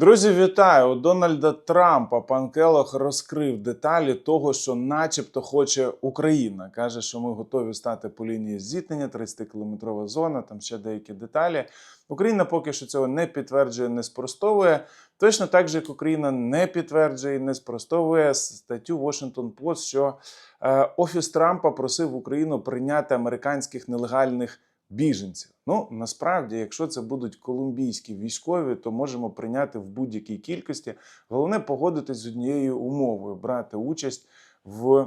Друзі, вітаю! У Дональда Трампа пан Келох розкрив деталі того, що, начебто, хоче Україна. каже, що ми готові стати по лінії зіткнення, 30-кілометрова зона, там ще деякі деталі. Україна поки що цього не підтверджує, не спростовує. Точно так же, як Україна не підтверджує, і не спростовує статтю Washington Post, що е, офіс Трампа просив Україну прийняти американських нелегальних біженців. Ну насправді, якщо це будуть колумбійські військові, то можемо прийняти в будь-якій кількості. Головне погодитись з однією умовою брати участь в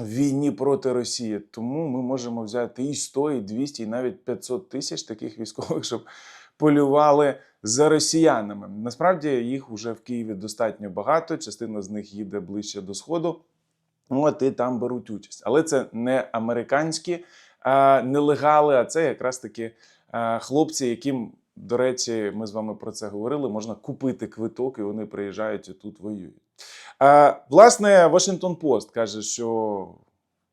війні проти Росії. Тому ми можемо взяти і 100, і 200, і навіть 500 тисяч таких військових, щоб полювали за росіянами. Насправді їх вже в Києві достатньо багато. Частина з них їде ближче до сходу. От і там беруть участь. Але це не американські а, нелегали, а це якраз таки хлопці, яким, до речі, ми з вами про це говорили. Можна купити квиток, і вони приїжджають і тут воюють. Власне, Washington Post каже, що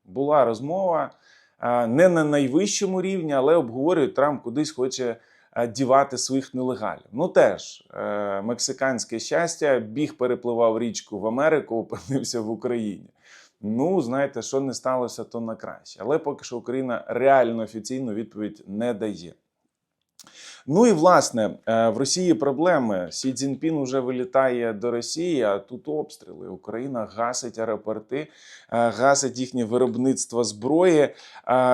була розмова не на найвищому рівні, але обговорює Трамп кудись хоче. Дівати своїх нелегалів. Ну теж мексиканське щастя, біг перепливав річку в Америку, опинився в Україні. Ну, знаєте, що не сталося, то на краще. Але поки що Україна реально офіційну відповідь не дає. Ну і власне е, в Росії проблеми. Сі Цзіньпін уже вилітає до Росії, а тут обстріли. Україна гасить аеропорти, е, гасить їхнє виробництво зброї.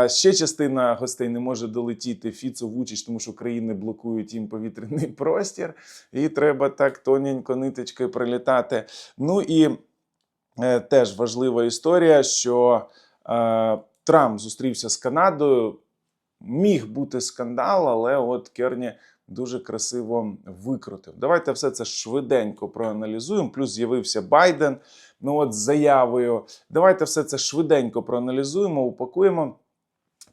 Ще частина гостей не може долетіти Фіцо Вучич, тому що країни блокують їм повітряний простір, і треба так тоненько ниточкою прилітати. Ну і е, теж важлива історія, що е, Трамп зустрівся з Канадою. Міг бути скандал, але от Керні дуже красиво викрутив. Давайте все це швиденько проаналізуємо. Плюс з'явився Байден. Ну от з заявою. Давайте все це швиденько проаналізуємо, упакуємо.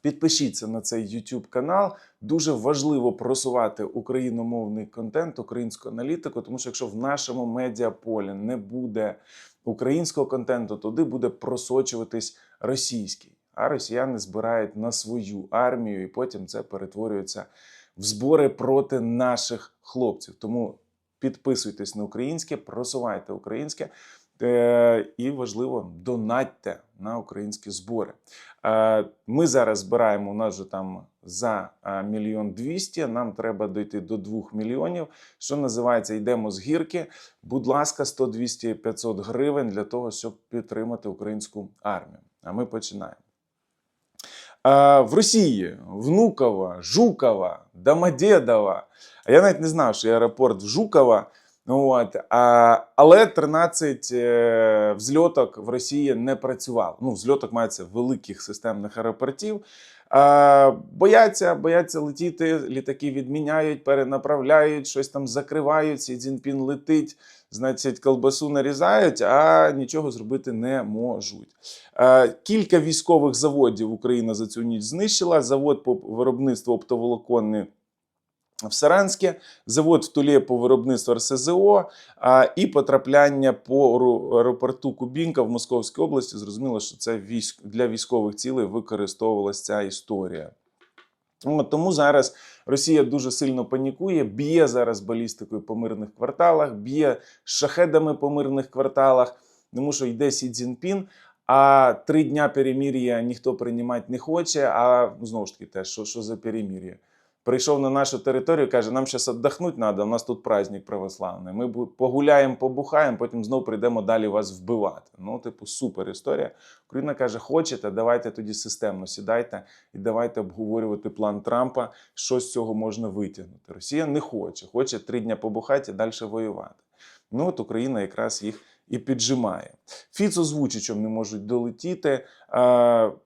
Підпишіться на цей YouTube канал. Дуже важливо просувати україномовний контент, українську аналітику, тому що якщо в нашому медіаполі не буде українського контенту, туди буде просочуватись російський. А росіяни збирають на свою армію, і потім це перетворюється в збори проти наших хлопців. Тому підписуйтесь на українське, просувайте українське. Е, І важливо, донатьте на українські збори. Е, Ми зараз збираємо у нас вже там за е, мільйон двісті. Нам треба дойти до двох мільйонів. Що називається, йдемо з гірки. Будь ласка, 100, 200, 500 гривень для того, щоб підтримати українську армію. А ми починаємо. В Росії Внуково, Жуково, Домодедово. А Я навіть не знав, що аеропорт в Жуково. От, а, але 13 е, взльоток в Росії не працювало. Ну, взльоток мається великих системних аеропортів. А, бояться, бояться летіти, літаки відміняють, перенаправляють, щось там закривають. Сі Цзіньпін летить, значить, колбасу нарізають, а нічого зробити не можуть. Е, Кілька військових заводів Україна за цю ніч знищила. Завод по виробництву оптоволоконний в Саранське, завод в Тулі по виробництву РСЗО а, і потрапляння по аеропорту Кубінка в Московській області. Зрозуміло, що це військ для військових цілей використовувалася ця історія. Тому зараз Росія дуже сильно панікує, б'є зараз балістикою по мирних кварталах, б'є шахедами по мирних кварталах, тому що йде Сі Цзіньпін, а три дня перемір'я ніхто приймати не хоче. А ну, знову ж таки, те, що, що за перемір'я? Прийшов на нашу територію, каже: нам зараз віддохнути треба, у нас тут праздник православний. Ми погуляємо, побухаємо, потім знов прийдемо далі вас вбивати. Ну, типу, супер історія. Україна каже: хочете, давайте тоді системно сідайте і давайте обговорювати план Трампа, що з цього можна витягнути. Росія не хоче, хоче три дня побухати і далі воювати. Ну от Україна якраз їх і піджимає. Фіцо з Вучичем не можуть долетіти.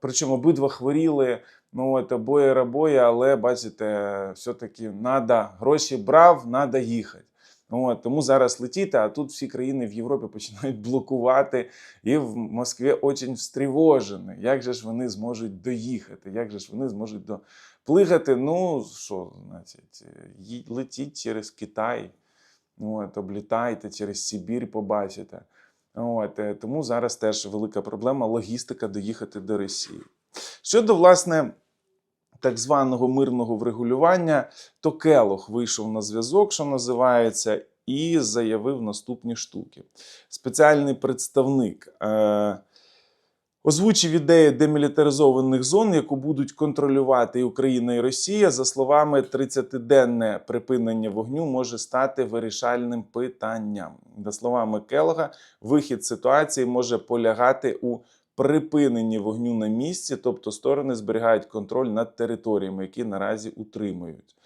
Причому обидва хворіли. Ну от обоє рабоє, але бачите, все-таки надо гроші брав, надо їхати. Ну, От, тому зараз летіти, а тут всі країни в Європі починають блокувати, і в Москві очень встрівожені. Як же ж вони зможуть доїхати? Як же ж вони зможуть доплигати? Ну що, значить, летіть через Китай, ну, от, облітайте через Сибір, побачите. От, е, тому зараз теж велика проблема логістика доїхати до Росії. Щодо власне так званого мирного врегулювання, то Келох вийшов на зв'язок, що називається, і заявив наступні штуки. Спеціальний представник. Е, Озвучив ідею демілітаризованих зон, яку будуть контролювати і Україна і Росія. За словами, 30-денне припинення вогню може стати вирішальним питанням. За словами Келога, вихід ситуації може полягати у припиненні вогню на місці, тобто сторони зберігають контроль над територіями, які наразі утримують.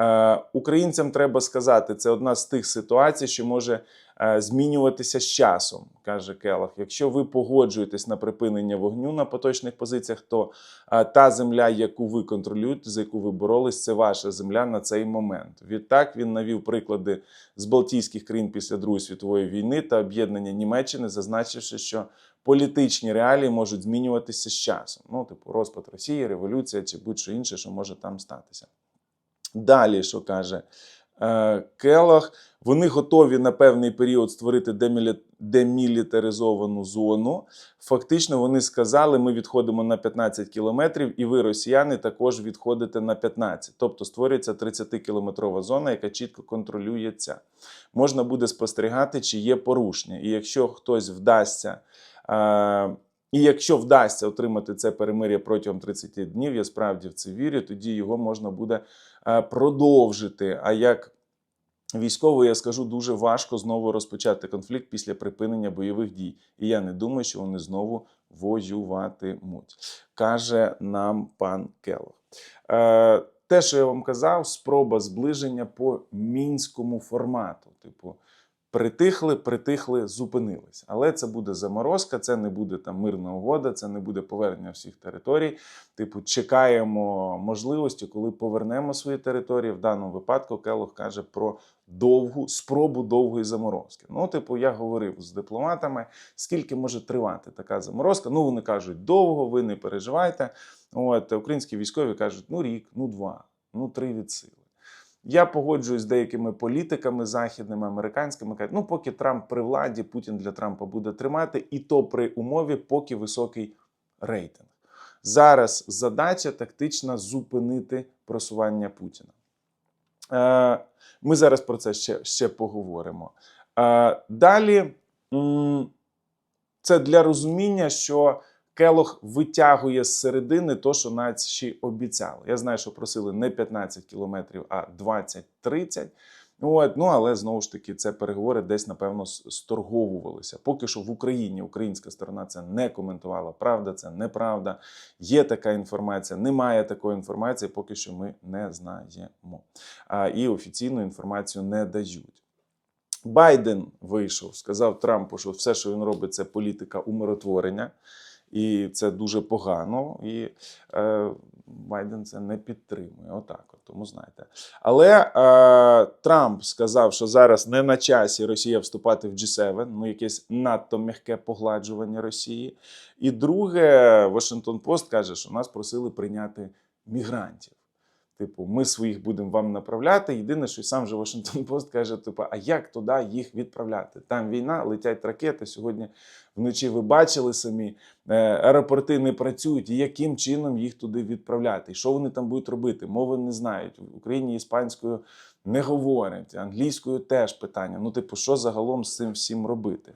Е, Українцям треба сказати, це одна з тих ситуацій, що може е, змінюватися з часом, каже Келах. Якщо ви погоджуєтесь на припинення вогню на поточних позиціях, то е, та земля, яку ви контролюєте, за яку ви боролись, це ваша земля на цей момент. Відтак він навів приклади з Балтійських країн після Другої світової війни та об'єднання Німеччини, зазначивши, що політичні реалії можуть змінюватися з часом. Ну, типу, розпад Росії, революція чи будь-що інше, що може там статися. Далі, що каже е, Келах, вони готові на певний період створити демілі- демілітаризовану зону. Фактично, вони сказали, ми відходимо на 15 кілометрів, і ви, росіяни, також відходите на 15. Тобто створюється 30-кілометрова зона, яка чітко контролюється. Можна буде спостерігати, чи є порушення. І якщо хтось вдасться. Е, і якщо вдасться отримати це перемир'я протягом 30 днів, я справді в це вірю, тоді його можна буде е, продовжити. А як військово, я скажу, дуже важко знову розпочати конфлікт після припинення бойових дій. І я не думаю, що вони знову воюватимуть, каже нам пан Келох. Е, те, що я вам казав, спроба зближення по мінському формату. Типу, притихли, притихли, зупинились. Але це буде заморозка, це не буде там мирна угода, це не буде повернення всіх територій. Типу, чекаємо можливості, коли повернемо свої території. В даному випадку Келох каже про довгу спробу довгої заморозки. Ну, типу, я говорив з дипломатами, скільки може тривати така заморозка. Ну, вони кажуть, довго, ви не переживайте. От українські військові кажуть, ну рік, ну два, ну три від сили. Я погоджуюсь з деякими політиками західними, американськими. Кажуть, ну поки Трамп при владі, Путін для Трампа буде тримати, і то при умові, поки високий рейтинг. Зараз задача тактична зупинити просування Путіна. Е, Ми зараз про це ще, ще поговоримо. Е, Далі це для розуміння, що Келох витягує з середини то, що наші обіцяли. Я знаю, що просили не 15 кілометрів, а 20-30. От, ну але знову ж таки, це переговори десь, напевно, сторговувалися. Поки що в Україні українська сторона це не коментувала. Правда, це неправда. Є така інформація, немає такої інформації, поки що ми не знаємо. А, і офіційну інформацію не дають. Байден вийшов, сказав Трампу, що все, що він робить, це політика умиротворення, і це дуже погано. І е, Байден це не підтримує. Отак, от, тому знаєте. Але е, Трамп сказав, що зараз не на часі Росія вступати в G7, ну якесь надто м'яке погладжування Росії. І друге, Вашингтон Пост каже, що нас просили прийняти мігрантів. Типу, ми своїх будемо вам направляти. Єдине, що сам же Вашингтон Пост каже: типу, а як туди їх відправляти? Там війна, летять ракети. Сьогодні вночі ви бачили самі, е, аеропорти не працюють. І яким чином їх туди відправляти? І що вони там будуть робити? Мови не знають. В Україні іспанською не говорять, англійською теж питання. Ну, типу, що загалом з цим всім робити?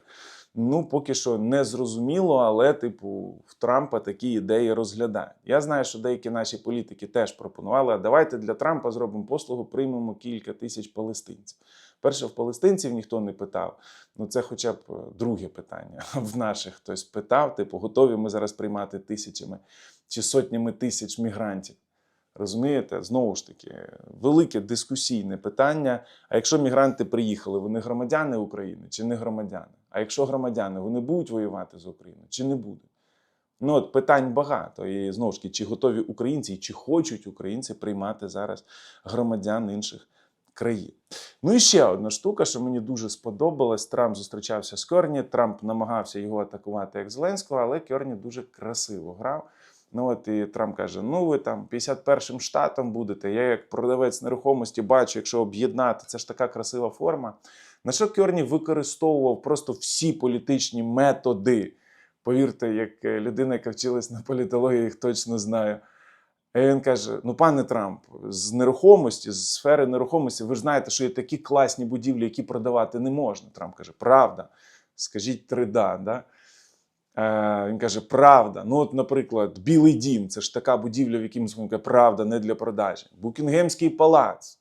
Ну, поки що не зрозуміло, але, типу, в Трампа такі ідеї розглядають. Я знаю, що деякі наші політики теж пропонували, а давайте для Трампа зробимо послугу, приймемо кілька тисяч палестинців. Перше, в палестинців ніхто не питав. Ну, це хоча б е, друге питання. В наших хтось питав, типу, готові ми зараз приймати тисячами чи сотнями тисяч мігрантів. Розумієте, знову ж таки, велике дискусійне питання. А якщо мігранти приїхали, вони громадяни України чи не громадяни? А якщо громадяни, вони будуть воювати з Україною чи не будуть? Ну от питань багато. І знову ж таки, чи готові українці, чи хочуть українці приймати зараз громадян інших країн? Ну і ще одна штука, що мені дуже сподобалась. Трамп зустрічався з Керні. Трамп намагався його атакувати як Зеленського, але Керні дуже красиво грав. Ну от і Трамп каже: ну ви там 51-м штатом будете. Я як продавець нерухомості бачу, якщо об'єднати, це ж така красива форма. На що Керні використовував просто всі політичні методи. Повірте, як е, людина, яка вчилась на політології, їх точно знаю. І він каже: Ну, пане Трамп, з нерухомості, з сфери нерухомості, ви ж знаєте, що є такі класні будівлі, які продавати не можна. Трамп каже, правда. Скажіть три да. да? Е, він каже, правда. Ну, от, наприклад, Білий дім це ж така будівля, в якій каже, правда, не для продажі. Букінгемський палац.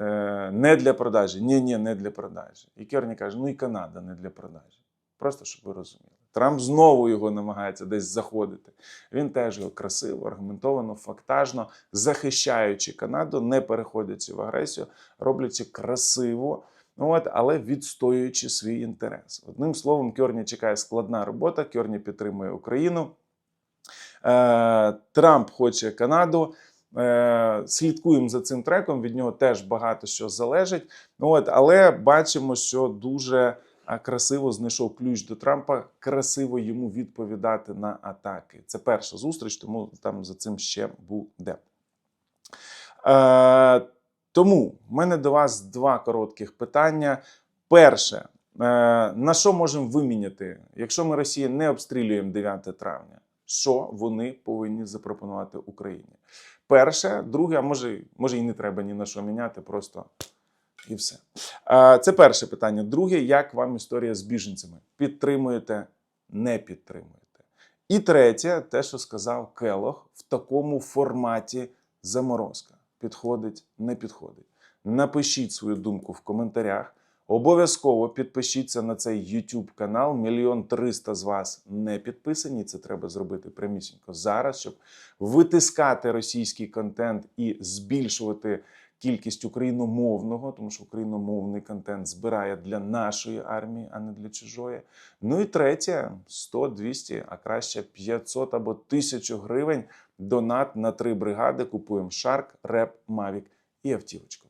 Е, не для продажі. Ні, ні, не для продажі. І Керні каже: ну і Канада не для продажі. Просто щоб ви розуміли. Трамп знову його намагається десь заходити. Він теж його красиво, аргументовано, фактажно, захищаючи Канаду, не переходячи в агресію, роблячи красиво, ну от, але відстоюючи свій інтерес. Одним словом, Кьорні чекає складна робота. Кьорні підтримує Україну. Е, Трамп хоче Канаду. Е, Слідкуємо за цим треком. Від нього теж багато що залежить. Ну, от, але бачимо, що дуже красиво знайшов ключ до Трампа, красиво йому відповідати на атаки. Це перша зустріч, тому там за цим ще буде. Е, тому в мене до вас два коротких питання. Перше, е, на що можемо виміняти, якщо ми Росію не обстрілюємо 9 травня? Що вони повинні запропонувати Україні? Перше, друге, а може, може і не треба ні на що міняти, просто і все. Це перше питання. Друге, як вам історія з біженцями? Підтримуєте, не підтримуєте? І третє, те, що сказав Келох, в такому форматі заморозка. Підходить, не підходить. Напишіть свою думку в коментарях. Обов'язково підпишіться на цей YouTube канал. Мільйон триста з вас не підписані. Це треба зробити прямісінько зараз, щоб витискати російський контент і збільшувати кількість україномовного, тому що україномовний контент збирає для нашої армії, а не для чужої. Ну і третє: 100, 200, а краще 500 або 1000 гривень. Донат на три бригади. Купуємо Шарк, Реп, Мавік і автівочку.